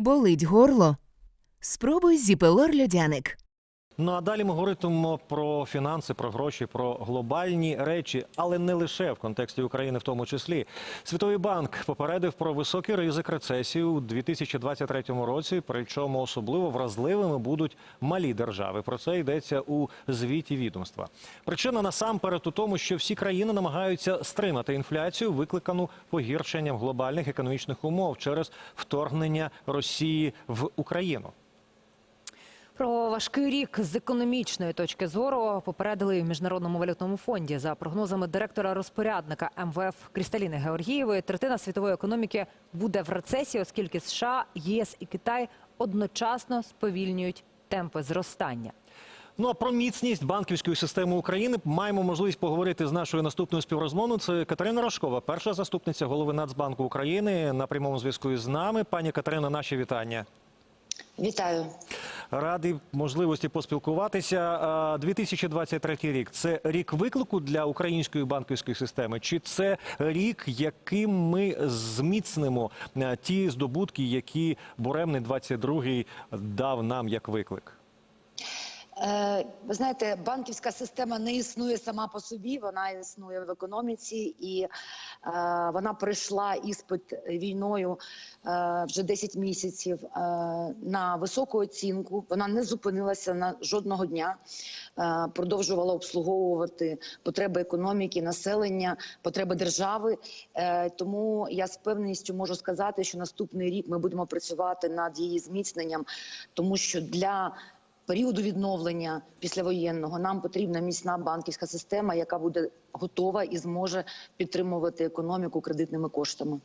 Болить горло? Спробуй зіпелор льодяник. Ну а далі ми говоритимемо про фінанси, про гроші, про глобальні речі, але не лише в контексті України, в тому числі. Світовий банк попередив про високий ризик рецесії у 2023 році. Причому особливо вразливими будуть малі держави. Про це йдеться у звіті відомства. Причина насамперед у тому, що всі країни намагаються стримати інфляцію, викликану погіршенням глобальних економічних умов через вторгнення Росії в Україну. Про важкий рік з економічної точки зору попередили в міжнародному валютному фонді. За прогнозами директора розпорядника МВФ Крісталіни Георгієвої, третина світової економіки буде в рецесії, оскільки США, єС і Китай одночасно сповільнюють темпи зростання. Ну а про міцність банківської системи України маємо можливість поговорити з нашою наступною співрозмовною. Це Катерина Рожкова, перша заступниця голови Нацбанку України на прямому зв'язку із нами. Пані Катерина, наші вітання. Вітаю. Радий можливості поспілкуватися. А, 2023 рік це рік виклику для української банківської системи, чи це рік, яким ми зміцнимо ті здобутки, які буремний 22-й дав нам як виклик? Е, ви знаєте, банківська система не існує сама по собі, вона існує в економіці, і е, вона пройшла іспит війною е, вже 10 місяців на високу оцінку. Вона не зупинилася на жодного дня, продовжувала обслуговувати потреби економіки, населення, потреби держави. Тому я з певністю можу сказати, що наступний рік ми будемо працювати над її зміцненням, тому що для періоду відновлення післявоєнного нам потрібна міцна банківська система, яка буде готова і зможе підтримувати економіку кредитними коштами.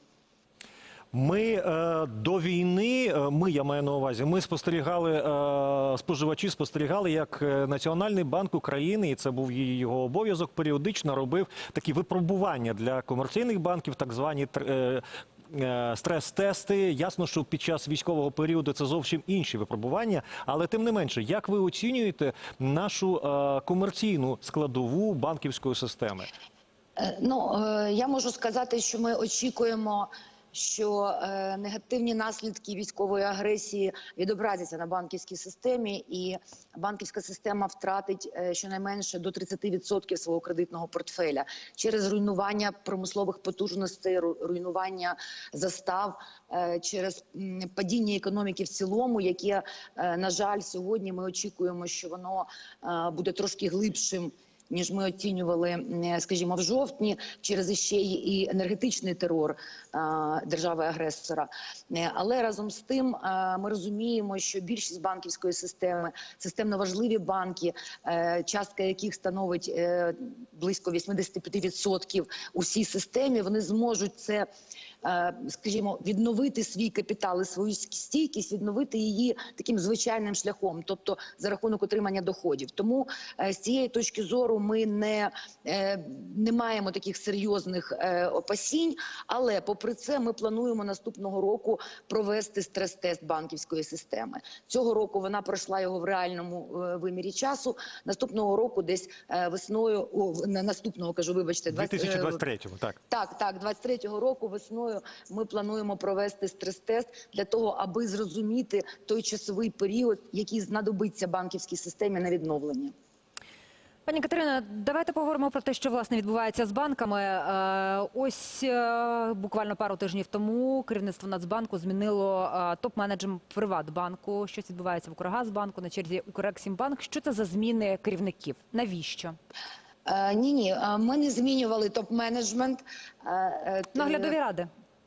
Ми е, до війни, е, ми я маю на увазі, ми спостерігали е, споживачі, спостерігали, як Національний банк України, і це був її- його обов'язок, періодично робив такі випробування для комерційних банків, так звані стрес-тести. Ясно, що під час військового періоду це зовсім інші випробування. Але тим не менше, як ви оцінюєте нашу е, комерційну складову банківської системи? Е, Ну е, я можу сказати, що ми очікуємо. Що е, негативні наслідки військової агресії відобразяться на банківській системі, і банківська система втратить е, щонайменше до 30% свого кредитного портфеля. Через руйнування промислових потужностей, ру- руйнування застав, е, через падіння економіки в цілому, яке на жаль сьогодні ми очікуємо, що воно буде трошки глибшим ніж ми оцінювали, скажімо, в жовтні, через іще і енергетичний терор держави-агресора. Е, Але разом з тим ми розуміємо, що більшість банківської системи, системно важливі банки, е, частка яких становить е, близько 85% у всій системі, вони зможуть це. Е, Скажімо, відновити свій капітал і свою стійкість, відновити її таким звичайним шляхом, тобто за рахунок отримання доходів. Тому е, з цієї точки зору ми не, е, не маємо таких серйозних опасінь. Але попри це, ми плануємо наступного року провести стрес-тест банківської системи. Цього року вона пройшла його в реальному вимірі часу. Наступного року, десь весною, о, наступного кажу, вибачте, 20, е, 2023-му, так. так, так, 23-го року весною ми плануємо провести стрес-тест для того, аби зрозуміти той часовий період, який знадобиться банківській системі на відновлення. Пані Катерина, давайте поговоримо про те, що власне відбувається з банками. Е, Ось е, буквально пару тижнів тому керівництво Нацбанку змінило е, топ-менеджем Приватбанку. Щось відбувається в Укргазбанку на черзі Укрексімбанк. Що це за зміни керівників? Навіщо? Ні, ні, ми не змінювали топ-менеджмент. Наглядові ради.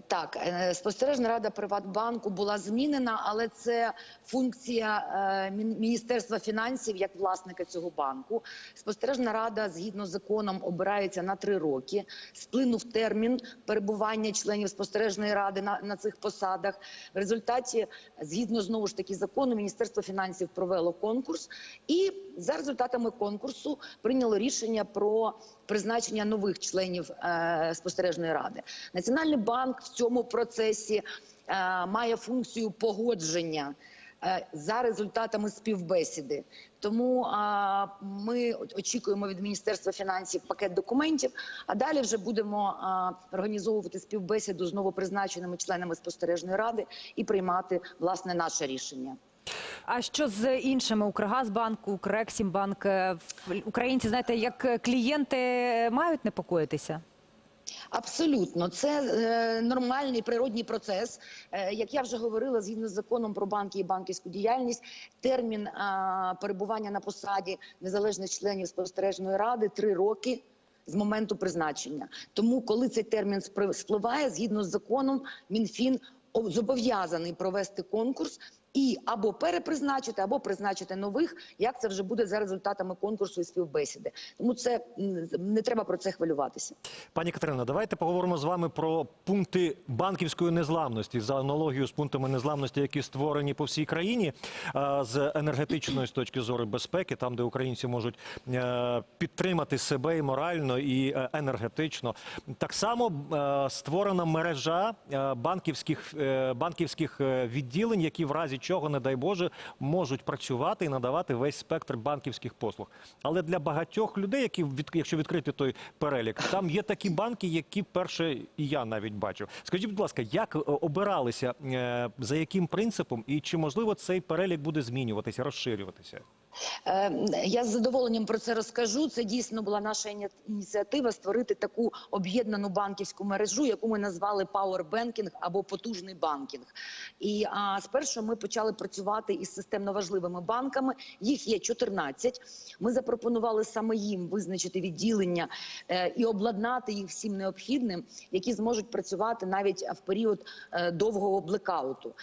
так, е, спостережна рада Приватбанку була змінена, але це функція е, Міністерства фінансів як власника цього банку. Спостережна рада згідно з законом обирається на три роки. Сплинув термін перебування членів спостережної ради на, на цих посадах. В результаті, згідно знову ж таки закону, Міністерство фінансів провело конкурс, і за результатами конкурсу прийняло рішення про призначення нових членів е, спостережної ради. Національний банк в цьому процесі е, має функцію погодження е, за результатами співбесіди. Тому а, ми очікуємо від Міністерства фінансів пакет документів, а далі вже будемо організовувати співбесіду з новопризначеними членами спостережної ради і приймати власне наше рішення. А що з іншими Укргазбанк, Укрексімбанк? Е, Українці, знаєте, як клієнти мають непокоїтися? Абсолютно, це е, нормальний природній процес. Е, як я вже говорила, згідно з законом про банки і банківську діяльність, термін е, перебування на посаді незалежних членів спостережної ради три роки. З моменту призначення, тому коли цей термін спливає, згідно з законом, мінфін зобов'язаний провести конкурс і або перепризначити, або призначити нових. Як це вже буде за результатами конкурсу і співбесіди? Тому це не треба про це хвилюватися. Пані Катерино, давайте поговоримо з вами про пункти банківської незламності за аналогію з пунктами незламності, які створені по всій країні з енергетичної з точки зору безпеки, там де українці можуть е, підтримати себе і морально, і е, енергетично. Так само е, створена мережа банківських банківських відділень, які в разі чого, не дай Боже, можуть працювати і надавати весь спектр банківських послуг. Але для багатьох людей, які якщо відкрити той перелік, там є такі банки, які перше і я навіть бачив. Скажіть, будь ласка, як е, обиралися, е, за яким принципом, і чи можливо цей перелік буде змінюватися, розширюватися? Е, Я з задоволенням про це розкажу. Це дійсно була наша ініціатива створити таку об'єднану банківську мережу, яку ми назвали Power Banking або потужний банкінг. І а, спершу ми почали працювати із системно важливими банками. Їх є 14. Ми запропонували саме їм визначити відділення е, і обладнати їх всім необхідним, які зможуть працювати навіть в період е, довгого блекауту. Е,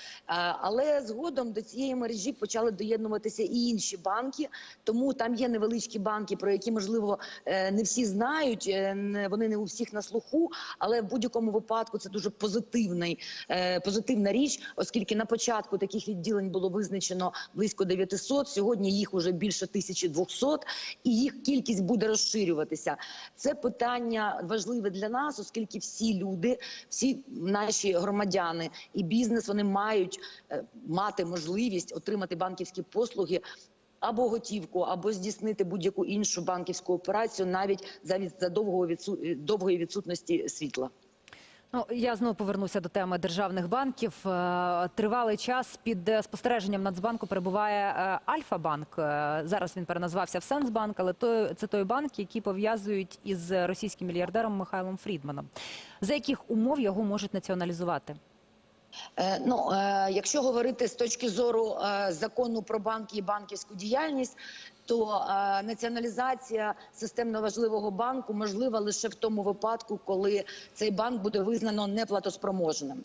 Але згодом до цієї мережі почали доєднуватися і інші банки. Тому там є невеличкі банки, про які можливо е, не всі знають. е, Вони не у всіх на слуху, але в будь-якому випадку це дуже е, позитивна річ, оскільки на початку таких відділень було визначено близько 900, Сьогодні їх уже більше 1200, і їх кількість буде розширюватися. Це питання важливе для нас, оскільки всі люди, всі наші громадяни і бізнес вони мають мати можливість отримати банківські послуги. Або готівку, або здійснити будь-яку іншу банківську операцію навіть за за довгого відсу... довгої відсутності світла. Ну, я знову повернуся до теми державних банків. Е, Тривалий час під е, спостереженням Нацбанку перебуває е, Альфа-банк. Е, Зараз він переназвався в Сенсбанк, але той, це той банк, який пов'язують із російським мільярдером Михайлом Фрідманом. За яких умов його можуть націоналізувати? Е, Ну, е, якщо говорити з точки зору е, закону про банки і банківську діяльність, то націоналізація системно важливого банку можлива лише в тому випадку, коли цей банк буде визнано неплатоспроможним.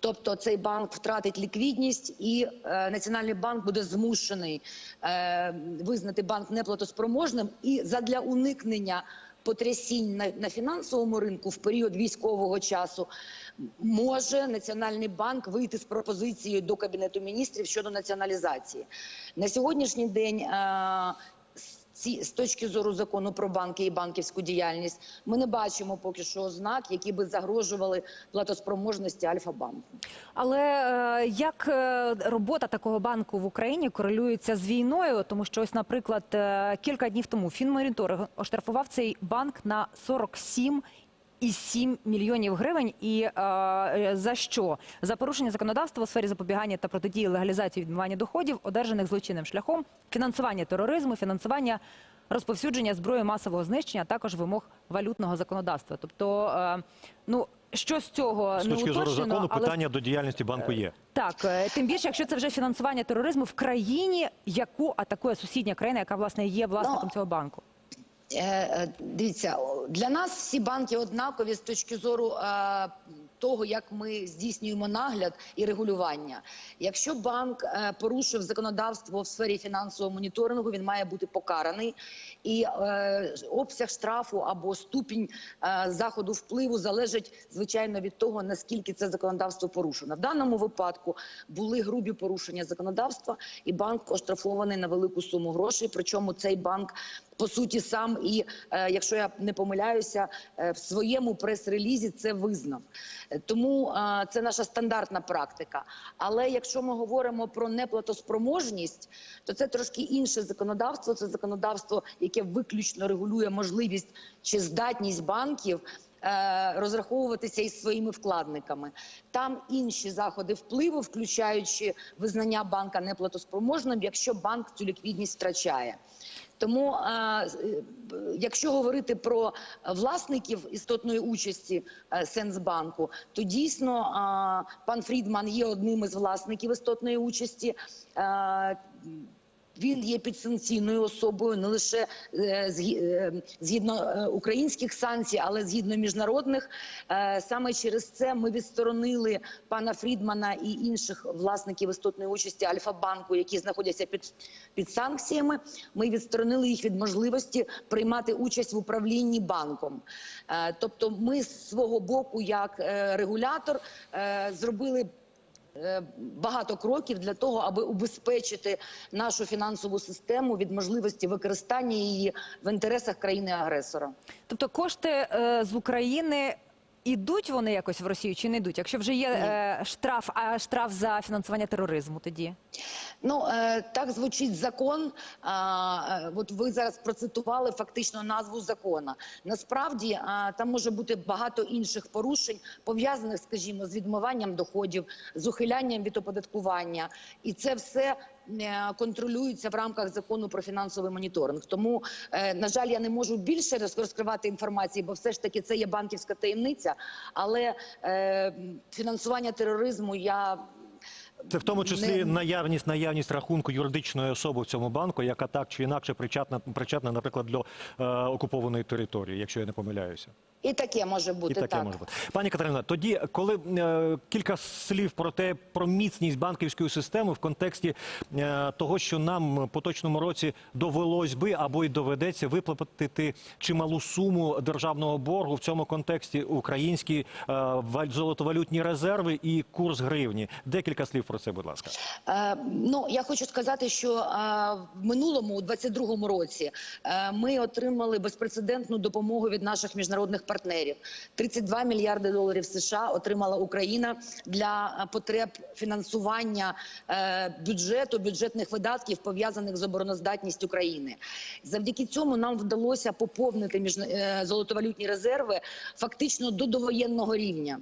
Тобто цей банк втратить ліквідність, і е, національний банк буде змушений е, визнати банк неплатоспроможним і задля уникнення потрясінь на, на фінансовому ринку в період військового часу може національний банк вийти з пропозицією до кабінету міністрів щодо націоналізації на сьогоднішній день. Е, ці з точки зору закону про банки і банківську діяльність, ми не бачимо поки що ознак, які би загрожували платоспроможності Альфа-банку. Але е, як е, робота такого банку в Україні корелюється з війною? Тому що, ось, наприклад, е, кілька днів тому Фінмоніторинг оштрафував цей банк на 47 і 7 мільйонів гривень. І е, е, за що? За порушення законодавства у сфері запобігання та протидії легалізації відмивання доходів, одержаних злочинним шляхом, фінансування тероризму, фінансування розповсюдження зброї масового знищення, а також вимог валютного законодавства. Тобто, е, ну що з цього З не точки зору закону, але питання до діяльності банку є. так, е, тим більше, якщо це вже фінансування тероризму в країні, яку атакує сусідня країна, яка власне є власником Ну, цього банку. Е, е, Дивіться, для нас всі банки однакові з точки зору е, того, як ми здійснюємо нагляд і регулювання. Якщо банк порушив законодавство в сфері фінансового моніторингу, він має бути покараний, і обсяг штрафу або ступінь заходу впливу залежить звичайно від того, наскільки це законодавство порушено. В даному випадку були грубі порушення законодавства, і банк оштрафований на велику суму грошей. Причому цей банк по суті сам і, е, якщо я не помиляюся, е, в своєму прес-релізі це визнав. Тому е, це наша стандартна практика. Але якщо ми говоримо про неплатоспроможність, то це трошки інше законодавство. Це законодавство, яке виключно регулює можливість чи здатність банків. Розраховуватися із своїми вкладниками там інші заходи впливу, включаючи визнання банка неплатоспроможним, якщо банк цю ліквідність втрачає. Тому, е, е, якщо говорити про власників істотної участі е, Сенсбанку, то дійсно пан Фрідман є одним із власників істотної участі. Він є підсанкційною особою не лише е, е, згідно е, українських санкцій, але згідно міжнародних. Саме через це ми відсторонили пана Фрідмана і інших власників істотної участі Альфа-банку, які знаходяться під, під санкціями. Ми відсторонили їх від можливості приймати участь в управлінні банком. Тобто, ми з свого боку, як регулятор, зробили багато кроків для того, аби убезпечити нашу фінансову систему від можливості використання її в інтересах країни-агресора. Тобто кошти е, з України ідуть вони якось в Росію чи не йдуть? Якщо вже є е, штраф, а штраф за фінансування тероризму тоді? Ну е, так звучить закон. Е, от ви зараз процитували фактично назву закона. Насправді а, там може бути багато інших порушень, пов'язаних, скажімо, з відмиванням доходів, з ухилянням від оподаткування, і це все. Контролюється в рамках закону про фінансовий моніторинг. Тому, е, на жаль, я не можу більше розкривати інформації, бо все ж таки це є банківська таємниця. Але е, фінансування тероризму я Це в тому числі Не- наявність наявність рахунку юридичної особи в цьому банку, яка так чи інакше причетна, причетна, наприклад, до е, окупованої території, якщо я не помиляюся. і таке може бути І таке так. може бути. Пані Катерина, тоді, коли е, кілька слів про те, про міцність банківської системи в контексті е, того, що нам поточному році довелось би або й доведеться виплатити чималу суму державного боргу в цьому контексті українські е, золотовалютні резерви і курс гривні. Декілька слів про це, будь ласка. Е, ну я хочу сказати, що е, в минулому, у 22-му році, е, ми отримали безпрецедентну допомогу від наших міжнародних партнерів. 32 мільярди доларів США отримала Україна для е, потреб фінансування е, бюджету, бюджетних видатків пов'язаних з обороноздатністю країни. Завдяки цьому нам вдалося поповнити між е, золотовалютні резерви фактично до довоєнного рівня.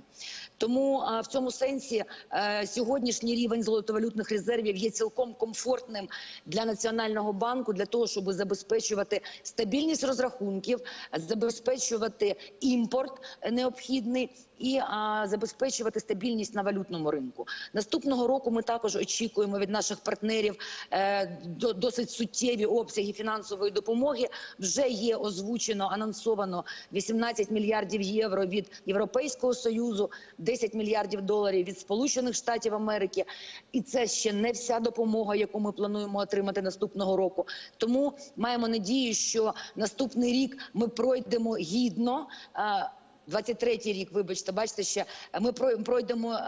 Тому е, в цьому сенсі е, сьогоднішній рівень золотовалютних резервів є цілком комфортним для національного банку для того, щоб забезпечувати стабільність розрахунків, забезпечувати імпорт необхідний і а, забезпечувати стабільність на валютному ринку. Наступного року ми також очікуємо від наших партнерів е, досить суттєві обсяги фінансової допомоги. Вже є озвучено, анонсовано 18 мільярдів євро від Європейського союзу, 10 мільярдів доларів від Сполучених Штатів Америки. І це ще не вся допомога, яку ми плануємо отримати наступного року. Тому маємо надію, що наступний рік ми пройдемо гідно. е, 23-й рік, вибачте, бачите, ще ми пройдемо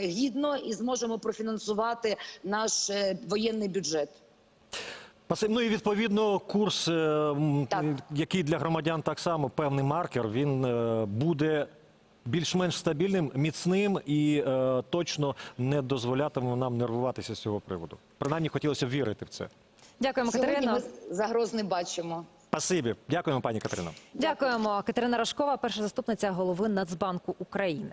гідно і зможемо профінансувати наш е, воєнний бюджет. Ну і відповідно курс, е, Так. який для громадян так само певний маркер, він е, буде більш-менш стабільним, міцним і е, точно не дозволятиме нам нервуватися з цього приводу. Принаймні хотілося б вірити в це. Дякуємо, Сьогодні Катерина. ми загроз не бачимо. Спасибі. Дякуємо, пані Катерино. Дякуємо. Катерина Рашкова, перша заступниця голови Нацбанку України.